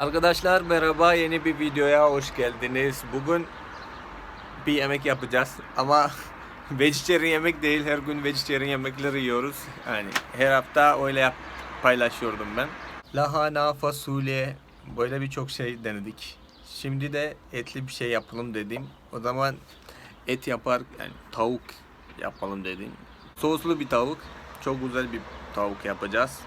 Arkadaşlar merhaba yeni bir videoya hoş geldiniz. Bugün bir yemek yapacağız ama vegetarian yemek değil her gün vegetarian yemekleri yiyoruz. Yani her hafta öyle yap paylaşıyordum ben. Lahana, fasulye böyle birçok şey denedik. Şimdi de etli bir şey yapalım dedim. O zaman et yapar yani tavuk yapalım dedim. Soslu bir tavuk. Çok güzel bir tavuk yapacağız.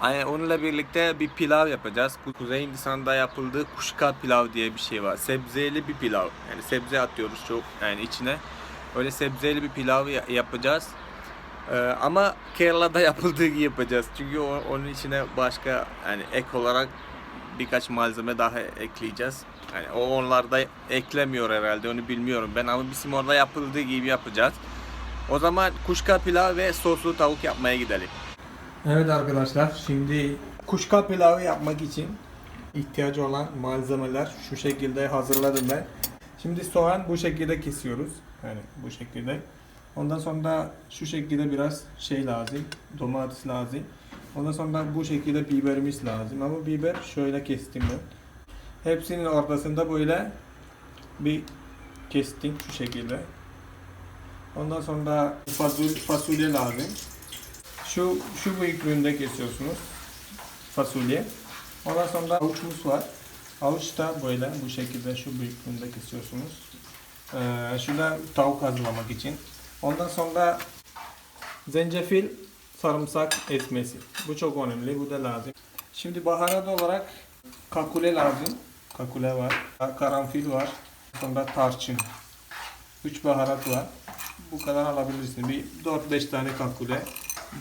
Aynen onunla birlikte bir pilav yapacağız. Kuzey Hindistan'da yapıldığı kuşka pilav diye bir şey var. Sebzeli bir pilav. Yani sebze atıyoruz çok yani içine. Öyle sebzeli bir pilav ya- yapacağız. Ee, ama Kerala'da yapıldığı gibi yapacağız. Çünkü o- onun içine başka yani ek olarak birkaç malzeme daha ekleyeceğiz. Yani o onlarda eklemiyor herhalde onu bilmiyorum ben ama bizim orada yapıldığı gibi yapacağız. O zaman kuşka pilav ve soslu tavuk yapmaya gidelim. Evet arkadaşlar şimdi kuşka pilavı yapmak için ihtiyacı olan malzemeler şu şekilde hazırladım ben. Şimdi soğan bu şekilde kesiyoruz. Yani bu şekilde. Ondan sonra şu şekilde biraz şey lazım. Domates lazım. Ondan sonra bu şekilde biberimiz lazım. Ama biber şöyle kestim ben. Hepsinin ortasında böyle bir kestim şu şekilde. Ondan sonra fasulye, fasulye lazım. Şu şu büyüklüğünde kesiyorsunuz fasulye. Ondan sonra avuçumuz var. Avuç da böyle bu şekilde şu büyüklüğünde kesiyorsunuz. Ee, şurada tavuk hazırlamak için. Ondan sonra zencefil, sarımsak ezmesi. Bu çok önemli. Bu da lazım. Şimdi baharat olarak kakule lazım. Kakule var. Karanfil var. Sonra tarçın. 3 baharat var. Bu kadar alabilirsin. Bir 4-5 tane kakule,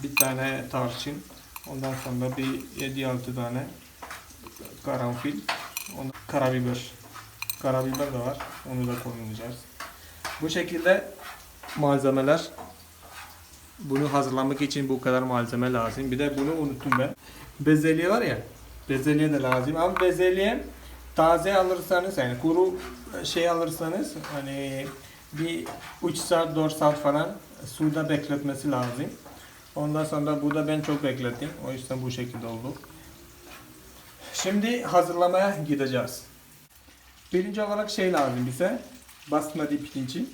bir tane tarçın, ondan sonra bir 7-6 tane karanfil, ondan karabiber. Karabiber de var. Onu da kullanacağız. Bu şekilde malzemeler bunu hazırlamak için bu kadar malzeme lazım. Bir de bunu unuttum ben. Bezelye var ya. Bezelye de lazım. Ama bezelye taze alırsanız yani kuru şey alırsanız hani bir 3 saat 4 saat falan suda bekletmesi lazım. Ondan sonra bu da ben çok beklettim. O yüzden bu şekilde oldu. Şimdi hazırlamaya gideceğiz. Birinci olarak şey lazım bize. Basmati pirinci.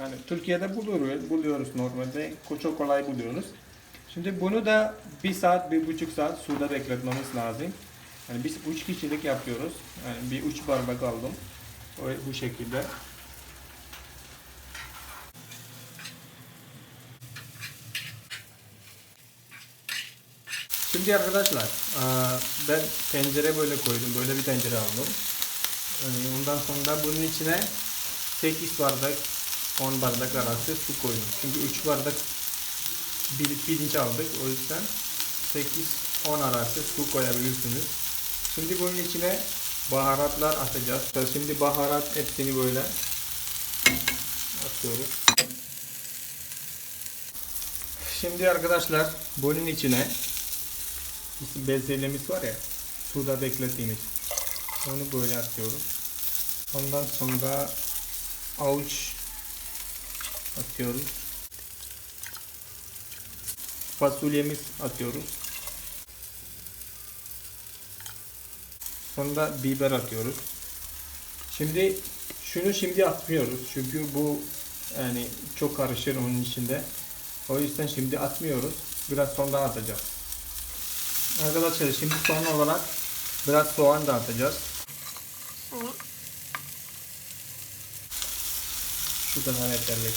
Yani Türkiye'de buluyoruz, buluyoruz normalde. Çok kolay buluyoruz. Şimdi bunu da bir saat, bir buçuk saat suda bekletmemiz lazım. Yani biz üç kişilik yapıyoruz. Yani bir üç bardak aldım. O, bu şekilde. Şimdi arkadaşlar ben tencere böyle koydum. Böyle bir tencere aldım. Ondan sonra bunun içine 8 bardak 10 bardak arası su koydum. Çünkü 3 bardak pirinç aldık. O yüzden 8-10 arası su koyabilirsiniz. Şimdi bunun içine baharatlar atacağız. Şimdi baharat hepsini böyle atıyoruz. Şimdi arkadaşlar bunun içine bezelyemiz var ya suda beklettiğimiz onu böyle atıyoruz. Ondan sonra avuç atıyoruz. Fasulyemiz atıyoruz. Sonra biber atıyoruz. Şimdi şunu şimdi atmıyoruz çünkü bu yani çok karışır onun içinde. O yüzden şimdi atmıyoruz. Biraz sonra atacağız. Arkadaşlar şimdi son olarak biraz soğan da atacağız. Şu kadar yeterli.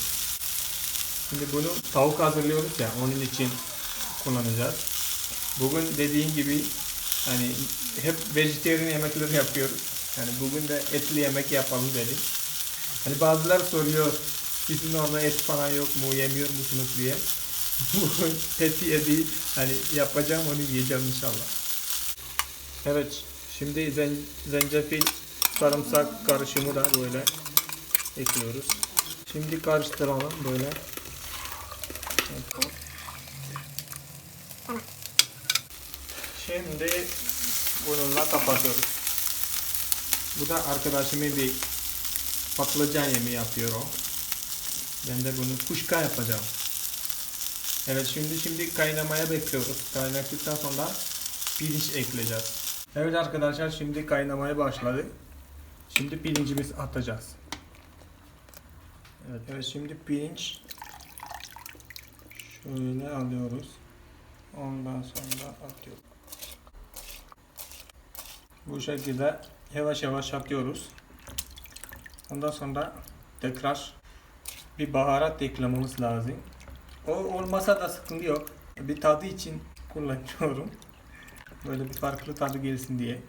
Şimdi bunu tavuk hazırlıyoruz ya onun için kullanacağız. Bugün dediğim gibi hani hep vejetaryen yemekler yapıyoruz. Yani bugün de etli yemek yapalım dedik. Hani bazılar soruyor sizin orada et falan yok mu yemiyor musunuz diye. Bugün et yedi hani yapacağım onu yiyeceğim inşallah. Evet şimdi zen, zencefil sarımsak karışımı da böyle ekliyoruz. Şimdi karıştıralım böyle. Şimdi bununla kapatıyoruz. Bu da arkadaşımın bir patlıcan yemeği yapıyor o. Ben de bunu kuşka yapacağım. Evet şimdi şimdi kaynamaya bekliyoruz. Kaynattıktan sonra pirinç ekleyeceğiz. Evet arkadaşlar şimdi kaynamaya başladı. Şimdi pirincimiz atacağız. Evet, evet şimdi pirinç şöyle alıyoruz. Ondan sonra atıyoruz. Bu şekilde yavaş yavaş atıyoruz. Ondan sonra tekrar bir baharat eklememiz lazım. O olmasa da sıkıntı yok. Bir tadı için kullanıyorum. Böyle bir farklı tadı gelsin diye.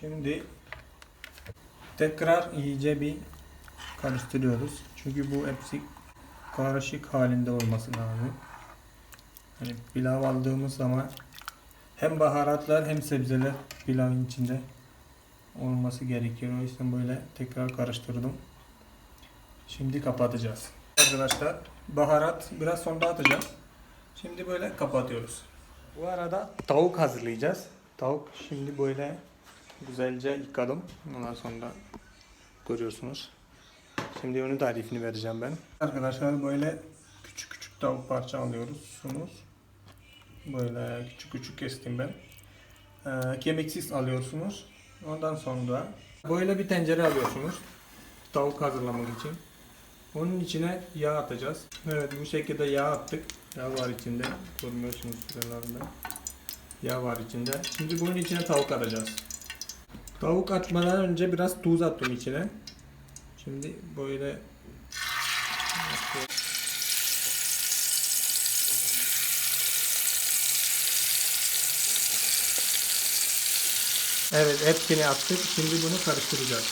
Şimdi tekrar iyice bir karıştırıyoruz. Çünkü bu hepsi karışık halinde olması lazım. Hani pilav aldığımız zaman hem baharatlar hem sebzeler pilavın içinde olması gerekiyor. O yüzden böyle tekrar karıştırdım. Şimdi kapatacağız. Arkadaşlar baharat biraz sonra atacağız. Şimdi böyle kapatıyoruz. Bu arada tavuk hazırlayacağız. Tavuk şimdi böyle güzelce yıkadım. Ondan sonra görüyorsunuz. Şimdi onun tarifini vereceğim ben. Arkadaşlar böyle küçük küçük tavuk parça alıyoruz. Böyle küçük küçük kestim ben. Ee, kemiksiz alıyorsunuz. Ondan sonra böyle bir tencere alıyorsunuz. Tavuk hazırlamak için. Onun içine yağ atacağız. Evet bu şekilde yağ attık. Yağ var içinde. Görmüyorsunuz şuralarda. Yağ var içinde. Şimdi bunun içine tavuk atacağız. Tavuk atmadan önce biraz tuz attım içine. Şimdi böyle Evet hepsini attık. Şimdi bunu karıştıracağız.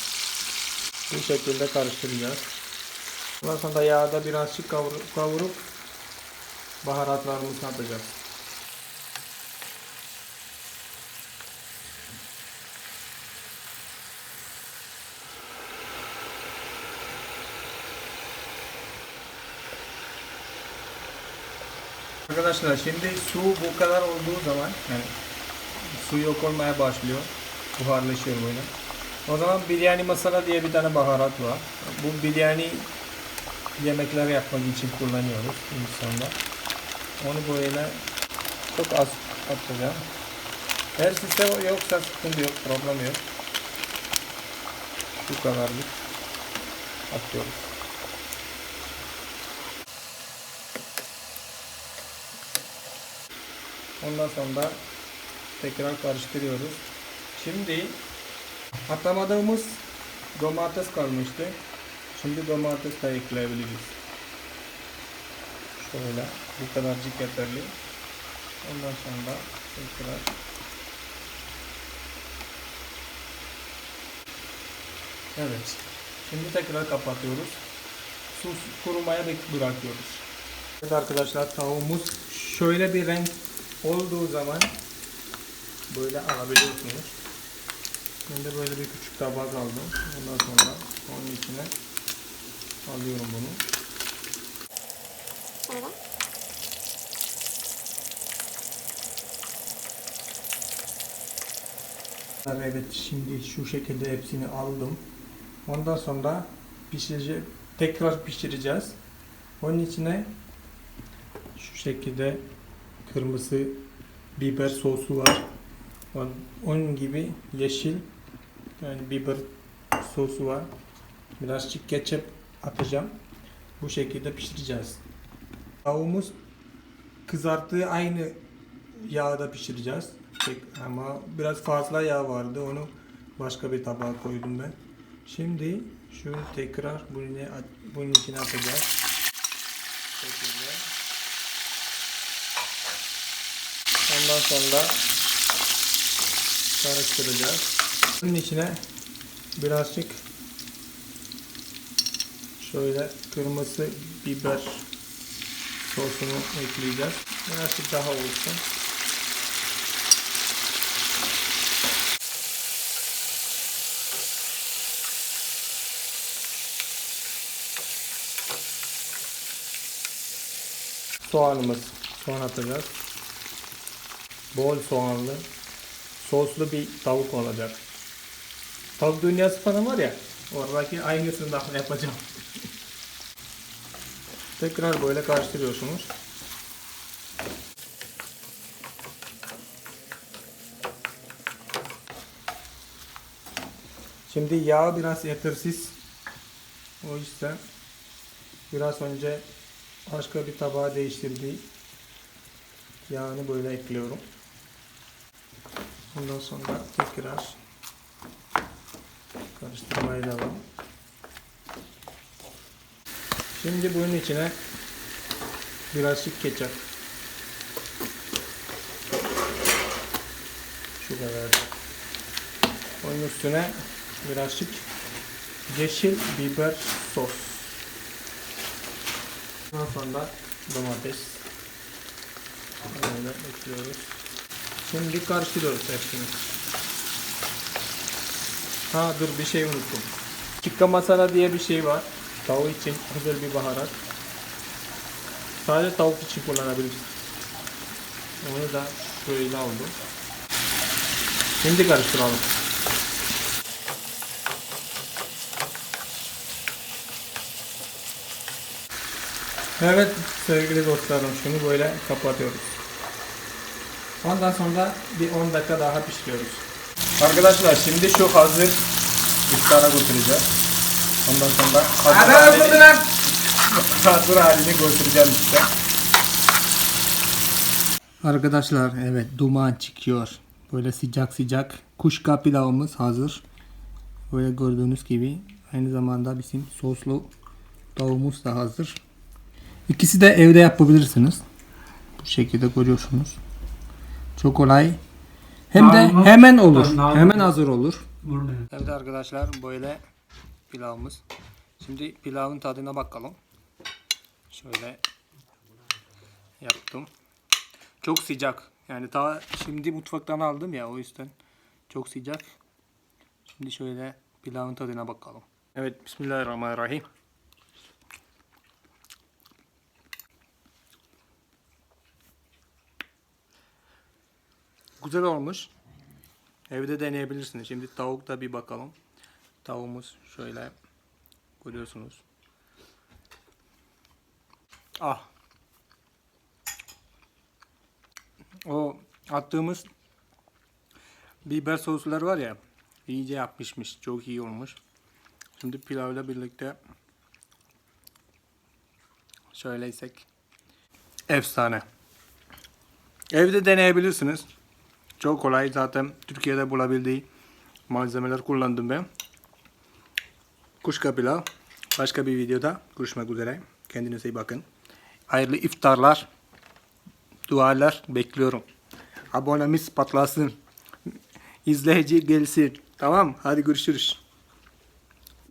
Bu şekilde karıştıracağız. Ondan sonra yağda birazcık kavurup, kavurup baharatlarımızı atacağız. Arkadaşlar şimdi su bu kadar olduğu zaman yani su yok olmaya başlıyor. Buharlaşıyor böyle. O zaman biryani masala diye bir tane baharat var. Bu biryani yemekler yapmak için kullanıyoruz insanlar. Onu böyle çok az atacağım. Eğer sizde yoksa sıkıntı yok, problem yok. Bu kadarlık atıyoruz. Ondan sonra tekrar karıştırıyoruz. Şimdi atamadığımız domates kalmıştı. Şimdi domates de ekleyebiliriz. Şöyle bu kadarcık yeterli. Ondan sonra tekrar Evet. Şimdi tekrar kapatıyoruz. Su kurumaya bırakıyoruz. Evet arkadaşlar tavuğumuz şöyle bir renk olduğu zaman böyle alabiliyorsunuz. Ben de böyle bir küçük tabak aldım. Ondan sonra onun içine alıyorum bunu. Şöyle. Evet şimdi şu şekilde hepsini aldım. Ondan sonra pişirici tekrar pişireceğiz. Onun içine şu şekilde kırmızı biber sosu var. On- Onun gibi yeşil yani biber sosu var. Birazcık ketçap atacağım. Bu şekilde pişireceğiz. Tavuğumuz kızarttığı aynı yağda pişireceğiz. Ama biraz fazla yağ vardı. Onu başka bir tabağa koydum ben. Şimdi şu tekrar bunu bunun içine atacağız. Şekilde. Ondan sonra karıştıracağız. Bunun içine birazcık şöyle kırmızı biber sosunu ekleyeceğiz. Birazcık daha olsun. Soğanımız. Soğan atacağız. Bol soğanlı. Soslu bir tavuk olacak. Tavuk dünyası falan var ya. Oradaki aynısını da yapacağım. Tekrar böyle karıştırıyorsunuz. Şimdi yağ biraz yetersiz. O yüzden biraz önce başka bir tabağa değiştirdiği yağını böyle ekliyorum. Ondan sonra tekrar karıştırmaya devam. Şimdi bunun içine birazcık ketçap. Şu kadar. Onun üstüne birazcık yeşil biber sos. Ondan sonra domates. Böyle ekliyoruz. Şimdi karıştırıyoruz hepsini. Ha dur bir şey unuttum. Tikka masala diye bir şey var. Tavuk için özel bir baharat. Sadece tavuk için kullanabiliriz. Onu da şöyle oldu. Şimdi karıştıralım. Evet sevgili dostlarım şunu böyle kapatıyoruz. Ondan sonra bir 10 dakika daha pişiriyoruz. Arkadaşlar şimdi şu hazır iftara götüreceğiz. Ondan sonra hazır halini, hazır halini götüreceğim işte. Arkadaşlar evet duman çıkıyor. Böyle sıcak sıcak kuşka pilavımız hazır. Böyle gördüğünüz gibi aynı zamanda bizim soslu tavuğumuz da hazır. İkisi de evde yapabilirsiniz. Bu şekilde görüyorsunuz. Çok kolay. Hem de hemen olur. Hemen hazır olur. Evet arkadaşlar böyle pilavımız. Şimdi pilavın tadına bakalım. Şöyle yaptım. Çok sıcak. Yani daha şimdi mutfaktan aldım ya o yüzden çok sıcak. Şimdi şöyle pilavın tadına bakalım. Evet Bismillahirrahmanirrahim. Güzel olmuş. Evde deneyebilirsiniz. Şimdi tavukta bir bakalım. Tavuğumuz şöyle görüyorsunuz. Ah. O attığımız biber sosları var ya iyice yapmışmış. Çok iyi olmuş. Şimdi pilavla birlikte söyleysek efsane. Evde deneyebilirsiniz. Çok kolay zaten Türkiye'de bulabildiği malzemeler kullandım ben. Kuşka pilav. Başka bir videoda görüşmek üzere. Kendinize iyi bakın. Hayırlı iftarlar. Dualar bekliyorum. Abonemiz patlasın. İzleyici gelsin. Tamam. Hadi görüşürüz.